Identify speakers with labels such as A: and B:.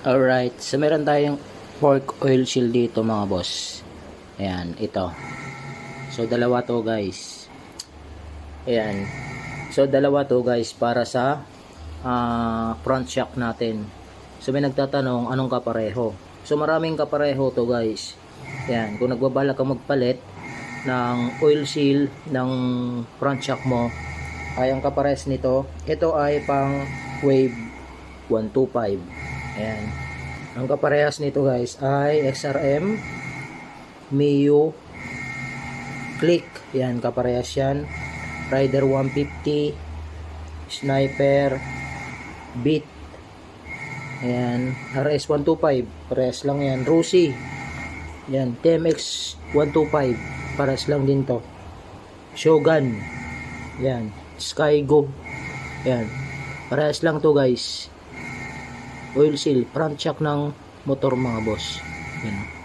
A: Alright, so meron tayong pork oil shield dito mga boss. Ayan, ito. So dalawa to guys. Ayan. So dalawa to guys para sa ah, front shock natin. So may nagtatanong anong kapareho. So maraming kapareho to guys. Ayan, kung nagbabala ka magpalit ng oil seal ng front shock mo, ay ang kapares nito, ito ay pang wave 125. Ayan. Ang kaparehas nito guys ay XRM Mio Click. Yan, kaparehas yan. Rider 150 Sniper Beat Ayan, RS 125 Parehas lang yan. Rusi Yan, TMX 125 Parehas lang din to. Shogun Yan, Skygo Yan, parehas lang to guys oil seal front shock ng motor mga boss. Yan